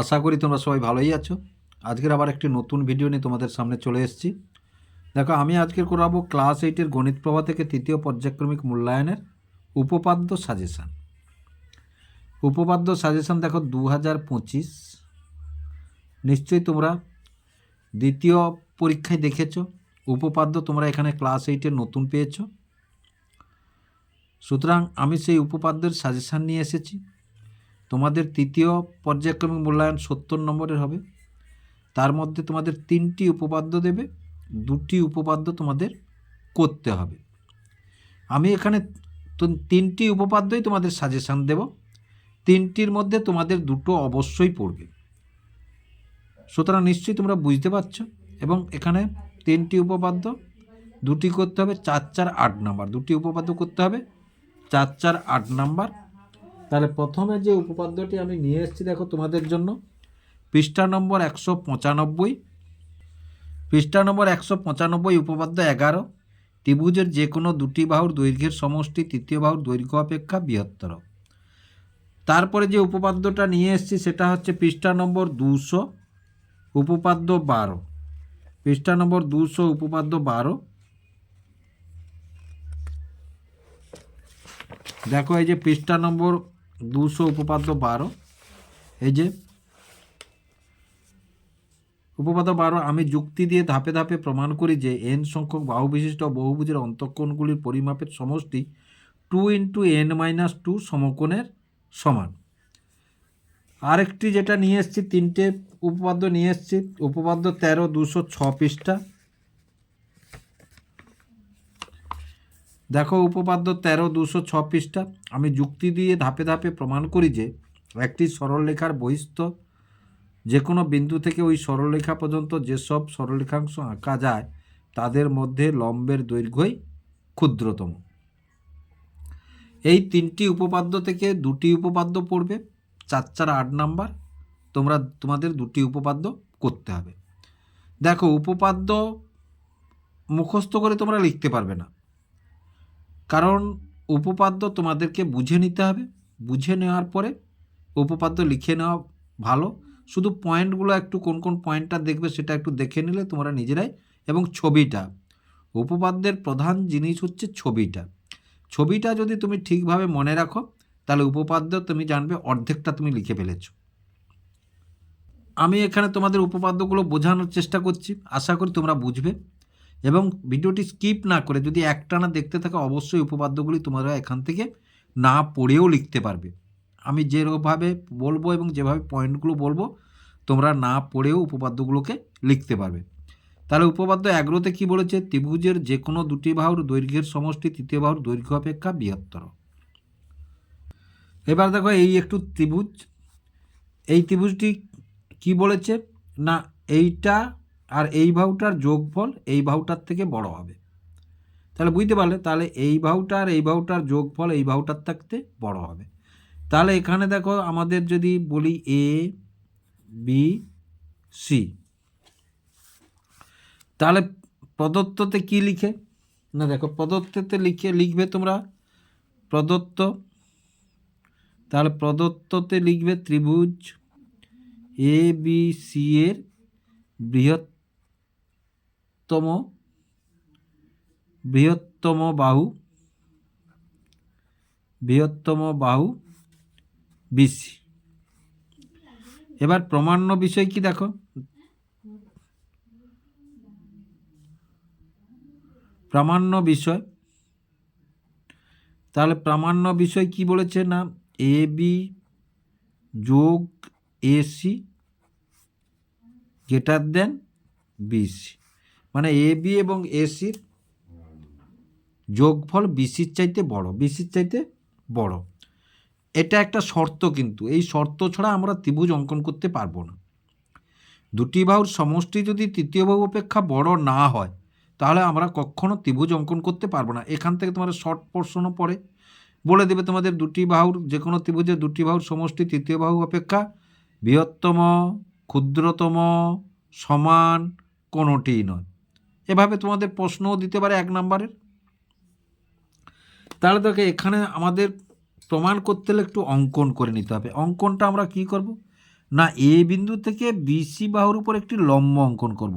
আশা করি তোমরা সবাই ভালোই আছো। আজকের আবার একটি নতুন ভিডিও নিয়ে তোমাদের সামনে চলে এসেছি। দেখো, আমি আজকের করাবো ক্লাস এইটের গণিত প্রভা থেকে তৃতীয় পর্যায়ক্রমিক মূল্যায়নের উপপাদ্য সাজেশান উপপাদ্য সাজেশান দেখো দু হাজার পঁচিশ। নিশ্চয়ই তোমরা দ্বিতীয় পরীক্ষায় দেখেছ। উপপাদ্য তোমরা এখানে ক্লাস এইটের নতুন পেয়েছ। সুতরাং আমি সেই উপপাদ্যের সাজেশান নিয়ে এসেছি। তোমাদের তৃতীয় পর্যায়ক্রমিক মূল্যায়ন সত্তর নম্বরের হবে। তার মধ্যে তোমাদের তিনটি উপপাদ্য দেবে, দুটি উপপাদ্য তোমাদের করতে হবে। আমি এখানে তিনটি উপপাদ্যই তোমাদের সাজেশান দেব। তিনটির মধ্যে তোমাদের দুটো অবশ্যই পড়বে। সুতরাং নিশ্চয়ই তোমরা বুঝতে পারছ এবং এখানে তিনটি উপপাদ্য, দুটি করতে হবে, চার চার আট নাম্বার। দুটি উপপাদ্য করতে হবে, চার চার আট নাম্বার। তাহলে প্রথমে যে উপপাদ্যটি আমি নিয়ে এসেছি, দেখো তোমাদের জন্য। পৃষ্ঠা নম্বর একশো পঁচানব্বই। পৃষ্ঠা নম্বর একশো পঁচানব্বই, উপপাদ্য এগারো। ত্রিভুজের যে কোনো দুটি বাহুর দৈর্ঘ্যের সমষ্টি, তৃতীয় বাহুর দৈর্ঘ্য অপেক্ষা বৃহত্তর। তারপরে যে উপপাদ্যটা নিয়ে এসেছি, সেটা হচ্ছে পৃষ্ঠা নম্বর দুশো, উপপাদ্য বারো। পৃষ্ঠা নম্বর দুশো, উপপাদ্য বারো। দেখো এই যে পৃষ্ঠা নম্বর দুশো উপপাদ্য বারো। এই যে, উপপাদ্য বারো আমি যুক্তি দিয়ে ধাপে ধাপে প্রমাণ করি যে এন সংখ্যক বাহু বিশিষ্ট বহুভুজের অন্তঃকোণগুলির পরিমাপের সমষ্টি two into n minus two সমকোণের সমান। আরেকটি যেটা নিয়ে এসেছি, তিনটে উপপাদ্য নিয়ে এসেছি, উপপাদ্য তেরো দুশো ছ পৃষ্ঠা। দেখো উপপাদ্য তেরো, দুশো ছ পৃষ্ঠা। আমি যুক্তি দিয়ে ধাপে ধাপে প্রমাণ করি যে একটি সরলরেখার বহিস্থ যে কোনো বিন্দু থেকে ওই সরলরেখা পর্যন্ত যেসব সরলরেখাংশ আঁকা যায়, তাদের মধ্যে লম্বের দৈর্ঘ্যই ক্ষুদ্রতম। এই তিনটি উপপাদ্য থেকে দুটি উপপাদ্য পড়বে, চার চার আট নাম্বার। তোমরা, তোমাদের দুটি উপপাদ্য করতে হবে। দেখো, উপপাদ্য মুখস্থ করে তোমরা লিখতে পারবে না। কারণ উপপাদ্য তোমাদেরকে বুঝে নিতে হবে। বুঝে নেওয়ার পরে উপপাদ্য লিখে নেওয়া ভালো। শুধু পয়েন্টগুলো একটু কোন কোন পয়েন্টটা দেখবে সেটা একটু দেখে নিলে তোমরা নিজেরাই এবং ছবিটা। উপপাদ্যের প্রধান জিনিস হচ্ছে ছবিটা। ছবিটা যদি তুমি ঠিকভাবে মনে রাখো, তাহলে উপপাদ্য তুমি জানবে অর্ধেকটা তুমি লিখে ফেলেছো। আমি এখানে তোমাদের উপপাদ্যগুলো বোঝানোর চেষ্টা করছি। আশা করি তোমরা বুঝবে। এবং ভিডিওটি স্কিপ না করে যদি একটানা দেখতে থাকো, অবশ্যই উপপাদ্যগুলি তোমরা এখান থেকে না পড়েও লিখতে পারবে। আমি যেভাবে বলব এবং যেভাবে পয়েন্টগুলো বলব, তোমরা না পড়েও উপপাদ্যগুলোকে লিখতে পারবে। তাহলে উপপাদ্য এগারোতে কি বলেছে? ত্রিভুজের যে কোনো দুটি বাহুর দৈর্ঘ্যের সমষ্টি, তৃতীয় বাহুর দৈর্ঘ্য অপেক্ষা বৃহত্তর। এবার দেখো এই একটু ত্রিভুজ। এই ত্রিভুজটি কি বলেছে? না, এইটা আর এই বাহুটার যোগফল এই বাহুটার থেকে বড় হবে। তাহলে বুঝতে পারলে, তাহলে এই বাহুটা আর এই বাহুটার যোগফল এই বাহুটার থাকতে বড় হবে। তাহলে এখানে দেখো আমাদের যদি বলি এ বি সি তাহলে প্রদত্ততে কি লিখে? না দেখো, প্রদত্ততে লিখে, লিখবে তোমরা প্রদত্ত। তাহলে প্রদত্ততে লিখবে ত্রিভুজ এ বি সি এর বৃহত্তম বৃহত্তম বাহু বৃহত্তম বাহু বিসি এবার প্রমাণ্য বিষয় কি দেখো? প্রামাণ্য বিষয়। তাহলে প্রামাণ্য বিষয় কি বলেছে না? এ, বি যোগ এসি গ্রেটার দেন বিসি মানে এ বি এবং এসির যোগফল বিসির চাইতে বড় বিসির চাইতে বড়। এটা একটা শর্ত কিন্তু, এই শর্ত ছাড়া আমরা ত্রিভুজ অঙ্কন করতে পারব না। দুটি বাহুর সমষ্টি যদি তৃতীয় বাহু অপেক্ষা বড় না হয়, তাহলে আমরা কখনো ত্রিভুজ অঙ্কন করতে পারব না। এখান থেকে তোমাদের শর্ট পোর্শনও পড়ে। বলে দেবে তোমাদের দুটি বাহুর যে কোনো ত্রিভুজের দুটি বাহুর সমষ্টি তৃতীয় বাহু অপেক্ষা বৃহত্তম, ক্ষুদ্রতম, সমান কোনোটিই নয়। এভাবে তোমাদের প্রশ্নও দিতে পারে এক নম্বরের। তাহলে দেখো, এখানে আমাদের প্রমাণ করতে হলে একটু অঙ্কন করে নিতে হবে। অঙ্কনটা আমরা কি করব? না, এ বিন্দু থেকে বিসি বাহুর উপর একটি লম্ব অঙ্কন করব।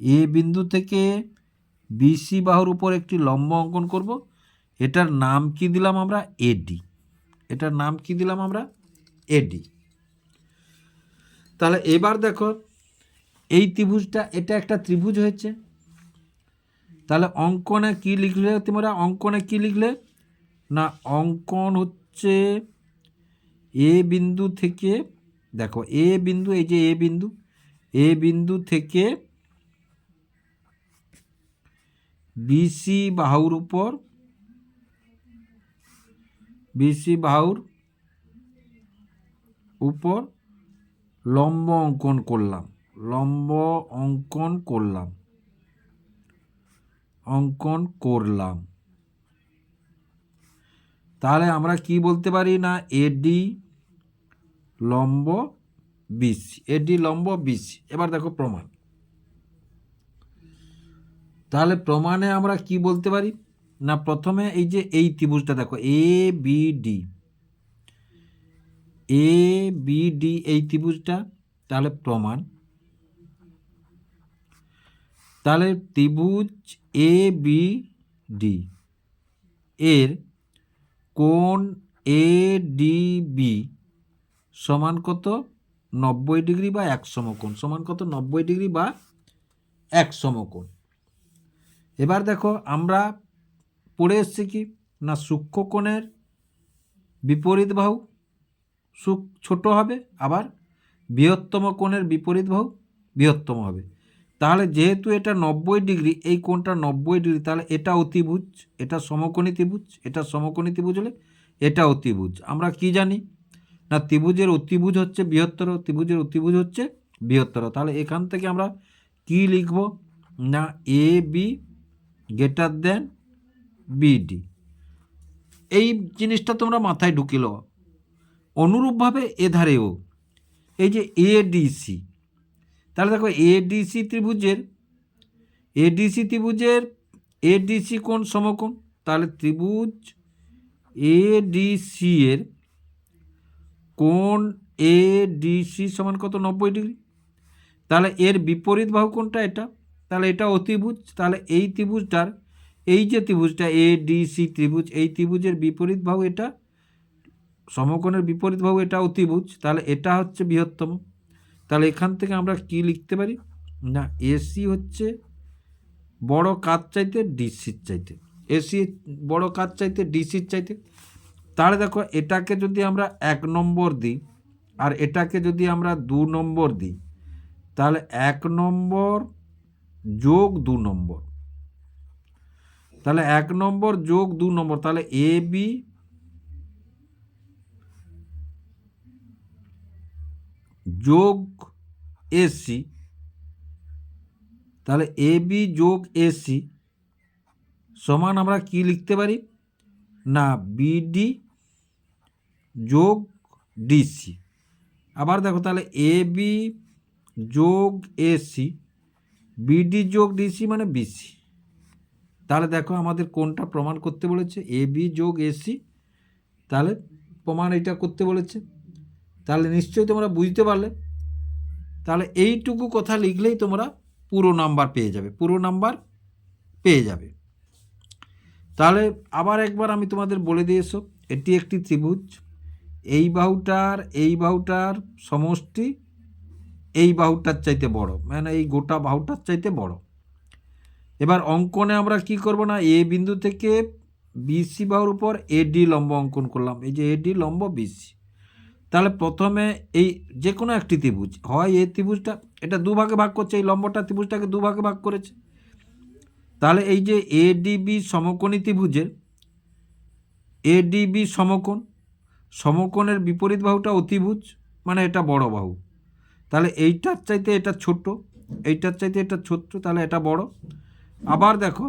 এ বিন্দু থেকে বিসি বাহুর উপর একটি লম্ব অঙ্কন করব। এটার নাম কি দিলাম আমরা? এডি এটার নাম কি দিলাম আমরা? এডি তাহলে এবার দেখো ত্রিভুজটা, এটা একটা ত্রিভুজ হয়েছে। তাহলে অঙ্কনে কি লিখলে তোমরা? অঙ্কনে কি লিখলে? না, অঙ্কন হচ্ছে এ বিন্দু থেকে, দেখো, এ বিন্দু, এই যে এ বিন্দু এ বিন্দু থেকে বিসি বাহুর উপর, বিসি বাহুর উপর লম্ব অঙ্কন করলাম। লম্ব অঙ্কন করলাম। অঙ্কন করলাম। তাহলে আমরা কি বলতে পারি না? এডি লম্ব বিসি এডি লম্ব বিসি এবার দেখো প্রমাণ। তাহলে প্রমাণে আমরা কি বলতে পারি? না, প্রথমে এই যে এই ত্রিভুজটা দেখো A B D A B D এই ত্রিভুজটা, তাহলে প্রমাণ। তাহলে ত্রিভুজ এ বি ডি এর কোণ এ ডি বি সমান কত? নব্বই ডিগ্রি বা এক সমকোণ। সমান কত? নব্বই ডিগ্রি বা এক সমকোণ। এবার দেখো, আমরা পড়ে এসছি কি? না সূক্ষ্মকোণের বিপরীত বাহু? সুখ ছোট হবে, আবার বৃহত্তম কোণের বিপরীত বাহু বৃহত্তম হবে। তাহলে যেহেতু এটা নব্বই ডিগ্রি, এই কোণটা নব্বই ডিগ্রি, তাহলে এটা অতিভুজ, এটা সমকোণী ত্রিভুজ, এটা সমকোণী ত্রিভুজ হলে এটা অতিভুজ। আমরা কি জানি? না, ত্রিভুজের অতিভুজ হচ্ছে বৃহত্তর, ত্রিভুজের অতিভুজ হচ্ছে বৃহত্তর। তাহলে এখান থেকে আমরা কি লিখব? না, A, B, greater than BD এই জিনিসটা তোমরা মাথায় ঢুকিল অনুরূপভাবে এধারেও, এই যে এডিসি তাহলে দেখো এডিসি ত্রিভুজের এডিসি ত্রিভুজের এডিসি কোণ সমকোণ, তাহলে ত্রিভুজ এডিসি এর কোণ এডিসি সমান কত? নব্বই ডিগ্রি। তাহলে এর বিপরীত বাহু কোনটা এটা, তাহলে এটা অতিভুজ, তাহলে এই ত্রিভুজটার, এই যে ত্রিভুজটা এ ডি সি ত্রিভুজ, এই ত্রিভুজের বিপরীত বাহু এটা, সমকোণের বিপরীত বাহু এটা অতিভুজ, তাহলে এটা হচ্ছে বৃহত্তম। তাহলে এখান থেকে আমরা কি লিখতে পারি? না এসি হচ্ছে বড় কাজ চাইতে ডিসির চাইতে। এসি বড় কাজ চাইতে ডিসির চাইতে। তাহলে দেখো, এটাকে যদি আমরা এক নম্বর দিই আর এটাকে যদি আমরা দু নম্বর দিই, তাহলে এক নম্বর যোগ দু নম্বর। তাহলে এক নম্বর যোগ দু নম্বর, তাহলে এ বি যোগ এসি তাহলে এ বি যোগ এসি সমান আমরা কি লিখতে পারি? না বিডি যোগ ডিসি আবার দেখো তাহলে এ বি যোগ এসি বিডি যোগ ডিসি মানে বিসি তাহলে দেখো আমাদের কোনটা প্রমাণ করতে বলেছে? এ বি যোগ এসি তাহলে প্রমাণ এটা করতে বলেছে। তাহলে নিশ্চয়ই তোমরা বুঝতে পারলে। তাহলে এইটুকু কথা লিখলেই তোমরা পুরো নাম্বার পেয়ে যাবে, পুরো নাম্বার পেয়ে যাবে। তাহলে আবার একবার আমি তোমাদের বলে দিয়ে এসো, এটি একটি ত্রিভুজ। এই বাহুটার এই বাহুটার সমষ্টি এই বাহুটার চাইতে বড় মানে এই গোটা বাহুটার চাইতে বড়। এবার অঙ্কনে আমরা কি করব না, এ বিন্দু থেকে বিসি বাহুর উপর এডি লম্ব অঙ্কন করলাম। এই যে এডি লম্ব বিসি তাহলে প্রথমে এই যে কোনো একটি ত্রিভুজ, হয় এই ত্রিভুজটা, এটা দুভাগে ভাগ করছে, এই লম্বটা ত্রিভুজটাকে দুভাগে ভাগ করেছে। তাহলে এই যে এডিবি সমকোণী ত্রিভুজের এডিবি সমকোণ, সমকোণের বিপরীত বাহুটা অতিভুজ মানে এটা বড় বাহু। তাহলে এইটার চাইতে এটা ছোট, এইটার চাইতে এটা ছোট্ট, তাহলে এটা বড়। আবার দেখো,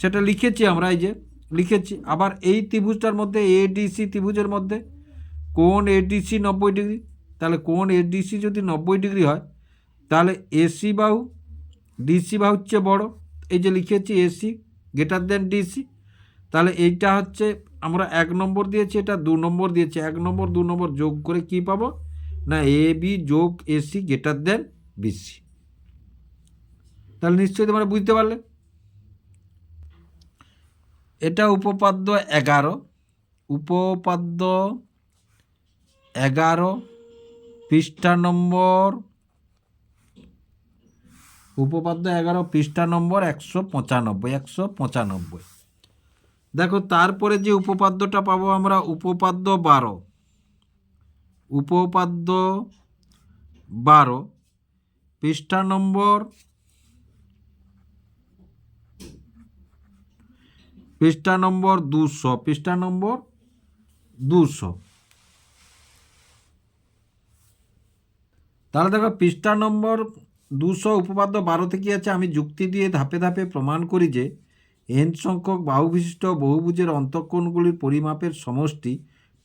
সেটা লিখেছি আমরা, এই যে লিখেছি, আবার এই ত্রিভুজটার মধ্যে এডিসি ত্রিভুজের মধ্যে কোন এডিসি নব্বই ডিগ্রি? তাহলে কোন এডিসি যদি নব্বই ডিগ্রি হয়, তাহলে এসি বাহু ডিসি বাহু হচ্ছে বড়। এই যে লিখেছি এসি গ্রেটার দেন ডিসি তাহলে এইটা হচ্ছে আমরা এক নম্বর দিয়েছি, এটা দু নম্বর দিয়েছি। এক নম্বর, দু নম্বর যোগ করে কি পাবো? না এ বি যোগ এসি গ্রেটার দেন বিসি তাহলে নিশ্চয়ই তোমরা বুঝতে পারলে। এটা উপপাদ্য এগারো। উপপাদ্য এগারো, পৃষ্ঠা নম্বর, উপপাদ্য এগারো, পৃষ্ঠা নম্বর একশো পঁচানব্বই একশো পঁচানব্বই। দেখো, তারপরে যে উপপাদ্যটা পাবো আমরা, উপপাদ্য বারো। উপপাদ্য বারো, পৃষ্ঠা নম্বর পৃষ্ঠা নম্বর দুশো, পৃষ্ঠা নম্বর দুশো। তাহলে দেখো পৃষ্ঠা নম্বর দুশো উপপাদ্য বারোতে কি আছে? আমি যুক্তি দিয়ে ধাপে ধাপে প্রমাণ করি যে এন সংখ্যক বাহু বিশিষ্ট বহুভুজের অন্তঃকোণগুলির পরিমাপের সমষ্টি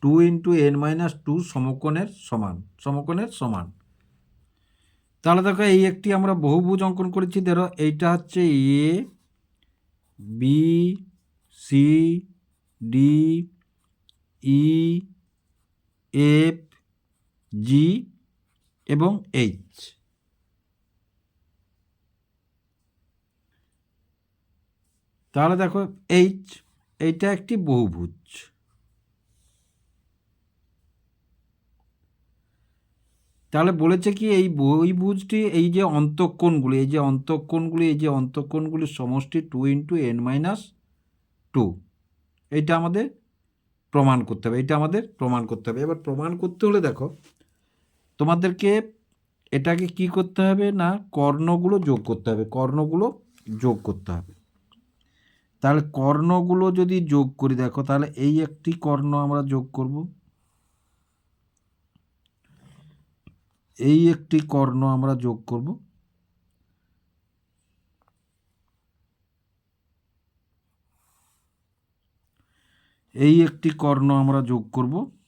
two into n minus two সমকোণের সমান সমকোণের সমান। তাহলে দেখো এই একটি আমরা বহুভুজ অঙ্কন করেছি। ধরো এইটা হচ্ছে A B C D E F G এবং এইচ তাহলে দেখো এইচ এইটা একটি বহুভুজ। তাহলে বলেছে কি এই বহুভুজটি এই যে অন্তঃকোণগুলি, এই যে অন্তঃকোণগুলি, এই যে অন্তঃকোণগুলির সমষ্টি two into n minus two এইটা আমাদের প্রমাণ করতে হবে, এইটা আমাদের প্রমাণ করতে হবে। এবার প্রমাণ করতে হলে দেখো তোমাদেরকে এটাকে কি করতে হবে? না, কর্ণগুলো যোগ করতে হবে। কর্ণগুলো যোগ করতে হবে। তাহলে কর্ণগুলো যদি যোগ করি, দেখো, তাহলে এই একটি কর্ণ আমরা যোগ করব। এই একটি কর্ণ আমরা যোগ করব। এই একটি কর্ণ আমরা যোগ করব।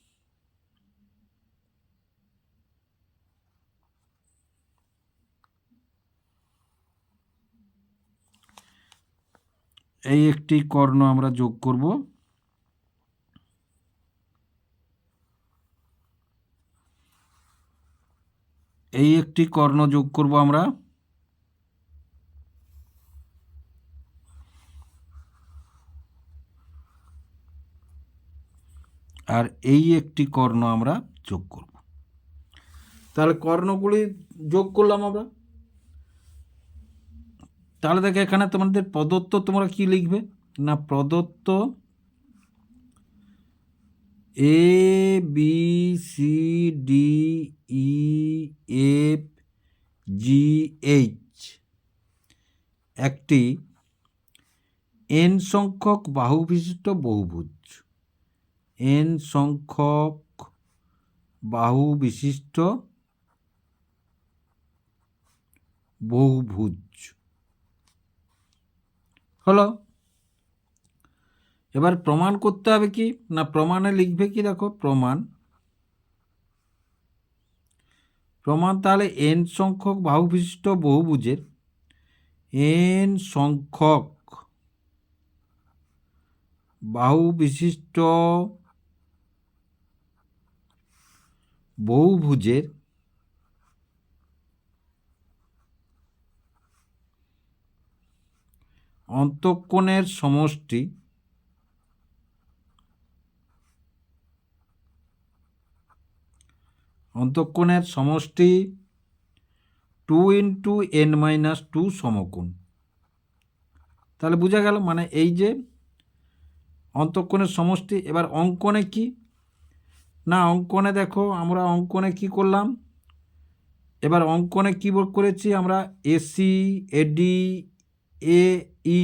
এই একটি কর্ণ আমরা যোগ করব। এই একটি কর্ণ যোগ করব আমরা। আর এই একটি কর্ণ আমরা যোগ করব। তাহলে কর্ণগুলি যোগ করলাম আমরা। তাহলে দেখো এখানে তোমাদের প্রদত্ত তোমরা কি লিখবে? না, প্রদত্ত A B C D E F G H একটি এন সংখ্যক বাহু বিশিষ্ট বহুভুজ। এন সংখ্যক বাহু বিশিষ্ট বহুভুজ। হলো। এবার প্রমাণ করতে হবে কি? না প্রমাণে লিখবে কি দেখো? প্রমাণ। প্রমাণ তাহলে এন সংখ্যক বাহু বিশিষ্ট বহুভুজের। এন সংখ্যক বাহু বিশিষ্ট বহুভুজের অন্তঃকোণের সমষ্টি অন্তঃকোণের সমষ্টি two into n minus two সমকোণ। তাহলে বোঝা গেল মানে এই যে অন্তঃকোণের সমষ্টি, এবার অঙ্কনে কি? না, অঙ্কনে দেখো আমরা অঙ্কনে কি করলাম? এবার অঙ্কনে কী করেছি? আমরা AC AD A, E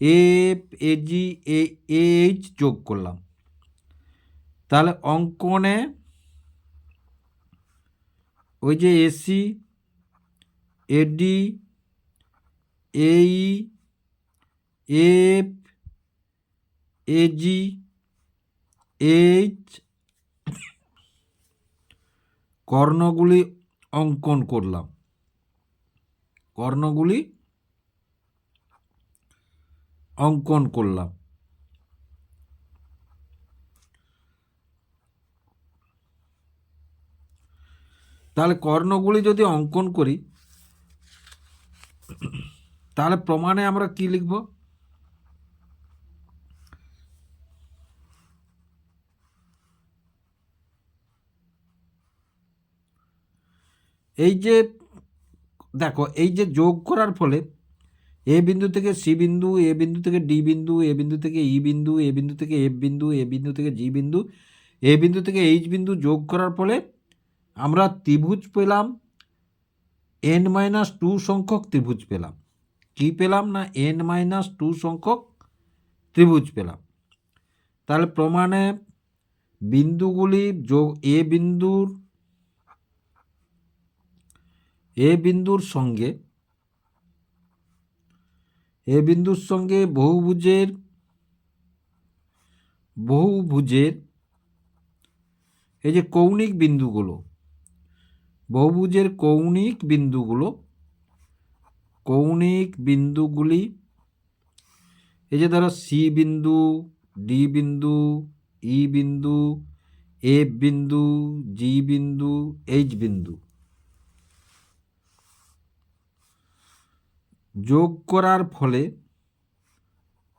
F AG A H যোগ করলাম। তাহলে অঙ্কনে ওই যে এসি এডি এই এফ এজি এইচ কর্ণগুলি অঙ্কন করলাম। কর্ণগুলি অঙ্কন করলাম। তাহলে কর্ণগুলি যদি অঙ্কন করি, তাহলে প্রমাণে আমরা কি লিখব? এই যে, দেখো, এই যে যোগ করার ফলে এ বিন্দু থেকে সি বিন্দু এ বিন্দু থেকে ডি বিন্দু এ বিন্দু থেকে ই বিন্দু এ বিন্দু থেকে এফ বিন্দু এ বিন্দু থেকে জি বিন্দু এ বিন্দু থেকে এইচ বিন্দু যোগ করার ফলে আমরা ত্রিভুজ পেলাম এন মাইনাস টু সংখ্যক ত্রিভুজ পেলাম। কি পেলাম না? এন মাইনাস টু সংখ্যক ত্রিভুজ পেলাম। তাহলে প্রমাণে বিন্দুগুলি যোগ এ বিন্দুর এ বিন্দুর সঙ্গে এ বিন্দুর সঙ্গে বহুভুজের বহুভুজের, এই যে কৌণিক বিন্দুগুলো, বহুভুজের কৌণিক বিন্দুগুলো, কৌণিক বিন্দুগুলি, এই যে ধরো সি বিন্দু, ডি বিন্দু, ই বিন্দু, এফ বিন্দু, জি বিন্দু, এইচ বিন্দু। যোগ করার ফলে,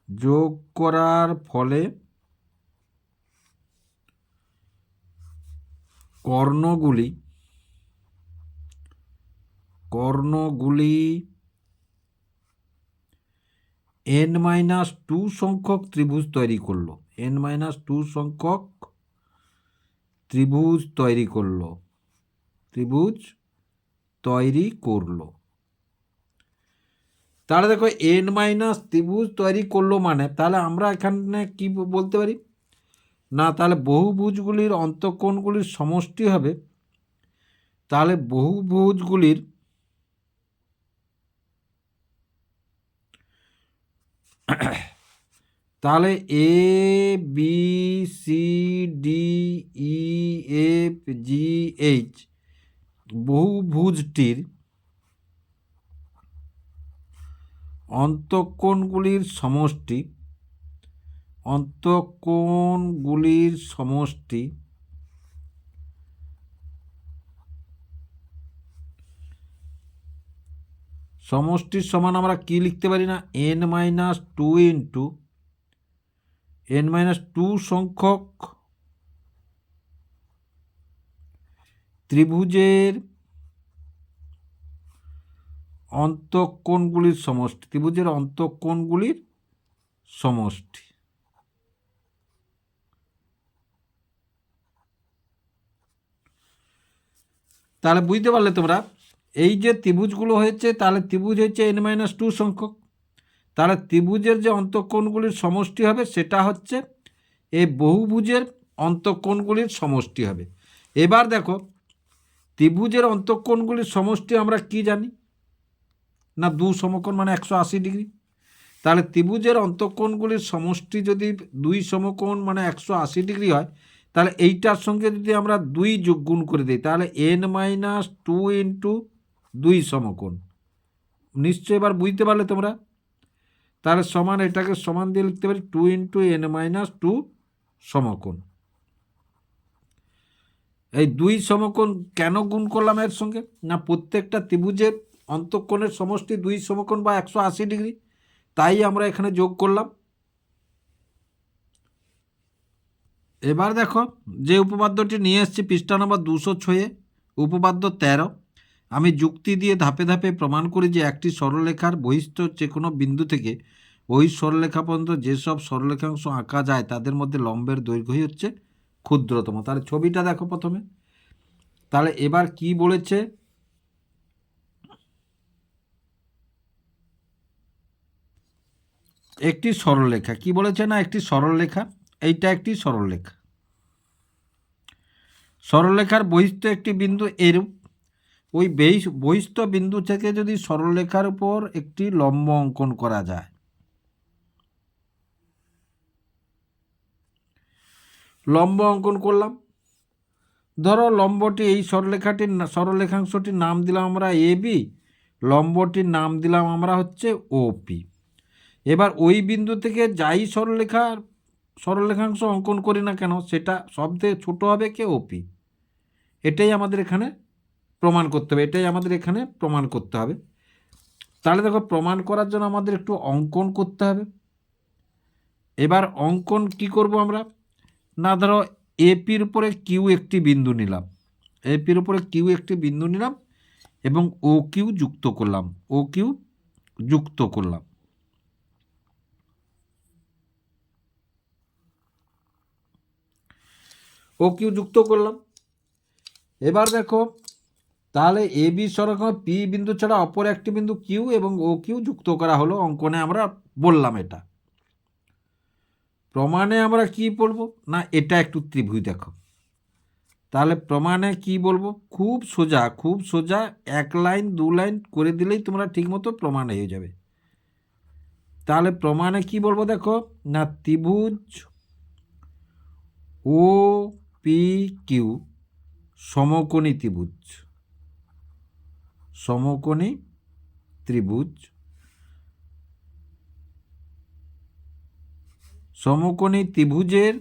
যোগ করার ফলে কর্ণগুলি কর্ণগুলি এন মাইনাস টু সংখ্যক ত্রিভুজ তৈরি করল। এন মাইনাস টু সংখ্যক ত্রিভুজ তৈরি করল। ত্রিভুজ তৈরি করল। তাহলে দেখো এন মাইনাস ত্রিভুজ তৈরি করল মানে তাহলে আমরা এখানে কি বলতে পারি? না, তাহলে বহুভুজগুলির অন্তঃকোণগুলির সমষ্টি হবে। তাহলে বহুভুজগুলির তাহলে A B C D E F G H বহুভুজটির অন্তঃকোণগুলির সমষ্টি অন্তঃকোণগুলির সমষ্টি, সমষ্টির সমান আমরা কি লিখতে পারি না? N minus two into n minus two সংখ্যক ত্রিভুজের অন্তঃকোণগুলির সমষ্টি। ত্রিভুজের অন্তঃকোণগুলির সমষ্টি। তাহলে বুঝতে পারলে তোমরা, এই যে ত্রিভুজগুলো হয়েছে, তাহলে ত্রিভুজ হচ্ছে এন মাইনাস টু সংখ্যক। তাহলে ত্রিভুজের যে অন্তঃকোণগুলির সমষ্টি হবে, সেটা হচ্ছে এই বহুভুজের অন্তঃকোণগুলির সমষ্টি হবে। এবার দেখো, ত্রিভুজের অন্তঃকোণগুলির সমষ্টি আমরা কি জানি? না দু সমকোণ মানে একশো আশি ডিগ্রি? তাহলে ত্রিভুজের অন্তঃকোণগুলির সমষ্টি যদি দুই সমকোণ মানে একশো আশি ডিগ্রি হয়, তাহলে এইটার সঙ্গে যদি আমরা দুই যোগ গুণ করে দিই, তাহলে এন মাইনাস টু ইন্টু দুই সমকোণ। নিশ্চয়ই এবার বুঝতে পারলে তোমরা? তাহলে সমান এটাকে সমান দিয়ে লিখতে পারি two into n minus two সমকোণ। এই দুই সমকোণ কেন গুণ করলাম এর সঙ্গে? না প্রত্যেকটা ত্রিভুজের অন্তঃকোণের সমষ্টি দুই সমকোণ বা একশো আশি ডিগ্রি। তাই আমরা এখানে যোগ করলাম। এবার দেখো, যে উপপাদ্যটি নিয়ে এসেছি পৃষ্ঠা নম্বর দুশো ছয়ে, উপপাদ্য তেরো, আমি যুক্তি দিয়ে ধাপে ধাপে প্রমাণ করি যে একটি সরলরেখার বহিষ্ঠ যে কোনো বিন্দু থেকে ওই সরলরেখা পর্যন্ত যেসব সরলরেখাংশ আঁকা যায়, তাদের মধ্যে লম্বের দৈর্ঘ্যই হচ্ছে ক্ষুদ্রতম। তাহলে ছবিটা দেখো প্রথমে। তাহলে এবার কি বলেছে? একটি সরলরেখা। কি বলেছে না একটি সরলরেখা? এইটা একটি সরলরেখা। সরলরেখার বহিষ্ঠ একটি বিন্দু এরূপ। ওই বহিষ্ঠ বিন্দু থেকে যদি সরলরেখার উপর একটি লম্ব অঙ্কন করা যায়। লম্ব অঙ্কন করলাম। ধরো লম্বটি এই সরলরেখাটির সরলরেখাংশটির নাম দিলাম আমরা এ বি। লম্বটির নাম দিলাম আমরা হচ্ছে ওপি এবার ওই বিন্দু থেকে যাই সরলরেখার সরলরেখাংশ অঙ্কন করি না কেন, সেটা সব থেকে ছোটো হবে কে ওপি এটাই আমাদের এখানে প্রমাণ করতে হবে, এটাই আমাদের এখানে প্রমাণ করতে হবে। তাহলে দেখো, প্রমাণ করার জন্য আমাদের একটু অঙ্কন করতে হবে। এবার অঙ্কন কি করব আমরা? না, ধরো এপির উপরে কিউ একটি বিন্দু নিলাম। এপির উপরে কিউ একটি বিন্দু নিলাম এবং ও কিউ যুক্ত করলাম ও কিউ যুক্ত করলাম। ও কিউ যুক্ত করলাম। এবার দেখো, তাহলে এ বি সরকম পি বিন্দু ছাড়া অপর একটি বিন্দু কিউ এবং ও কিউ যুক্ত করা হলো, অঙ্কনে আমরা বললাম এটা। প্রমাণে আমরা কি বলব? না, এটা একটু ত্রিভুজ দেখো। তাহলে প্রমাণে কি বলব? খুব সোজা খুব সোজা, এক লাইন, দু লাইন করে দিলেই তোমরা ঠিকমতো প্রমাণ হয়ে যাবে। তাহলে প্রমাণে কি বলব দেখো? না, ত্রিভুজ, ও পি কিউ সমকোণী ত্রিভুজ। সমকোণী ত্রিভুজ। সমকোণী ত্রিভুজের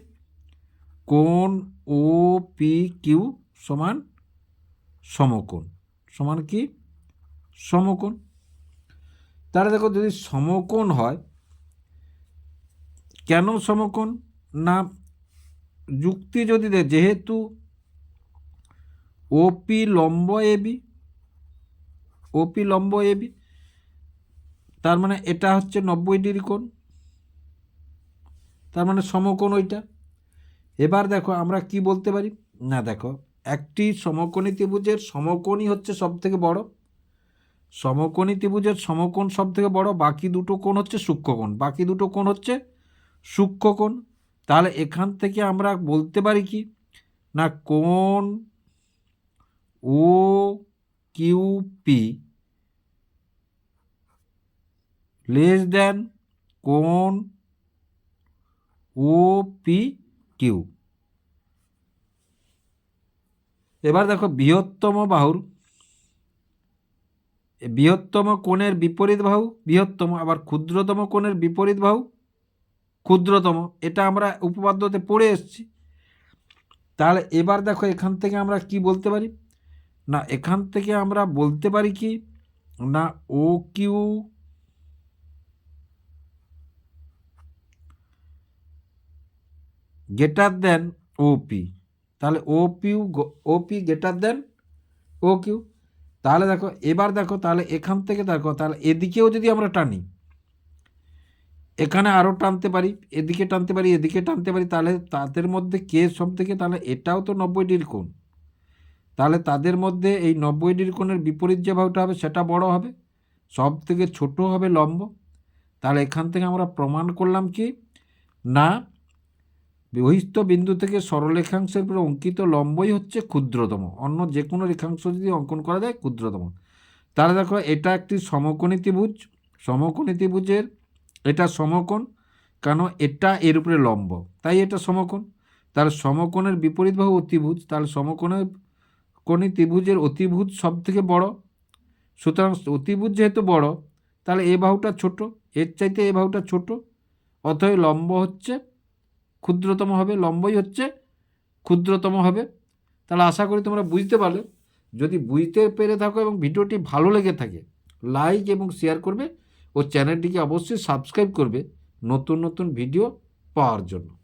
কোণ ও পি কিউ সমান সমকোণ। সমান কি? সমকোণ। তাহলে দেখো যদি সমকোণ হয়, কেন সমকোণ? না যুক্তি যদি দেয়, যেহেতু ওপি লম্ব এবি ওপি লম্ব এবি তার মানে এটা হচ্ছে নব্বই ডিগ্রি কোণ, তার মানে সমকোণ ওইটা। এবার দেখো আমরা কি বলতে পারি? না, দেখো, একটি সমকোণী ত্রিভুজের সমকোণই হচ্ছে সব থেকে বড়। সমকোণী ত্রিভুজের সমকোণ সব থেকে বড়, বাকি দুটো কোণ হচ্ছে সূক্ষ্মকোণ বাকি দুটো কোণ হচ্ছে সূক্ষ্মকোণ তাহলে এখান থেকে আমরা বলতে পারি কি? না কোন O Q P less than কোন ও পি কিউ। এবার দেখো, বৃহত্তম বাহুর, বৃহত্তম কোণের বিপরীত বাহু, বৃহত্তম, আবার ক্ষুদ্রতম কোণের বিপরীত বাহু ক্ষুদ্রতম, এটা আমরা উপপাদ্যতে পড়ে এসেছি। তাহলে এবার দেখো এখান থেকে আমরা কি বলতে পারি? না, এখান থেকে আমরা বলতে পারি কি? না ও কিউ গেটার দেন ওপি তাহলে O Piu O P greater than O Q তাহলে দেখো, এবার দেখো, তাহলে এখান থেকে দেখো, তাহলে এদিকেও যদি আমরা টানি এখানে আরও টানতে পারি, এদিকে টানতে পারি, এদিকে টানতে পারি, তাহলে তাদের মধ্যে কে সব থেকে তাহলে এটাও তো নব্বই ডিগ্রি কোণ। তাহলে তাদের মধ্যে এই নব্বই ডিগ্রি কোণের বিপরীত যে ভাবটা হবে, সেটা বড় হবে সব থেকে ছোটো হবে লম্ব। তাহলে এখান থেকে আমরা প্রমাণ করলাম কি, না, বহিস্থ বিন্দু থেকে সরলরেখাংশের উপরে অঙ্কিত লম্বই হচ্ছে ক্ষুদ্রতম, অন্য যে কোনো রেখাংশ যদি অঙ্কন করা যায় ক্ষুদ্রতম। তাহলে দেখো, এটা একটি সমকোণী ত্রিভুজ, সমকোণী ত্রিভুজের এটা সমকোণ, কেন এটা এর উপরে লম্ব। তাই এটা সমকোণ। তাহলে সমকোণের বিপরীত বাহু অতিভুজ তাহলে সমকোণের কোণী ত্রিভুজের অতিভুজ সব থেকে বড়। সুতরাং অতিভুজ যেহেতু বড়, তাহলে এ বাহুটা ছোট, এর চাইতে এ বাহুটা ছোট। অথবা লম্ব হচ্ছে ক্ষুদ্রতম হবে, লম্বই হচ্ছে ক্ষুদ্রতম হবে। তাহলে আশা করি তোমরা বুঝতে পারলে। যদি বুঝতে পেরে থাকো এবং ভিডিওটি ভালো লেগে থাকে, লাইক এবং শেয়ার করবে। ও চ্যানেলটিকে অবশ্যই সাবস্ক্রাইব করবে নতুন নতুন ভিডিও পাওয়ার জন্য।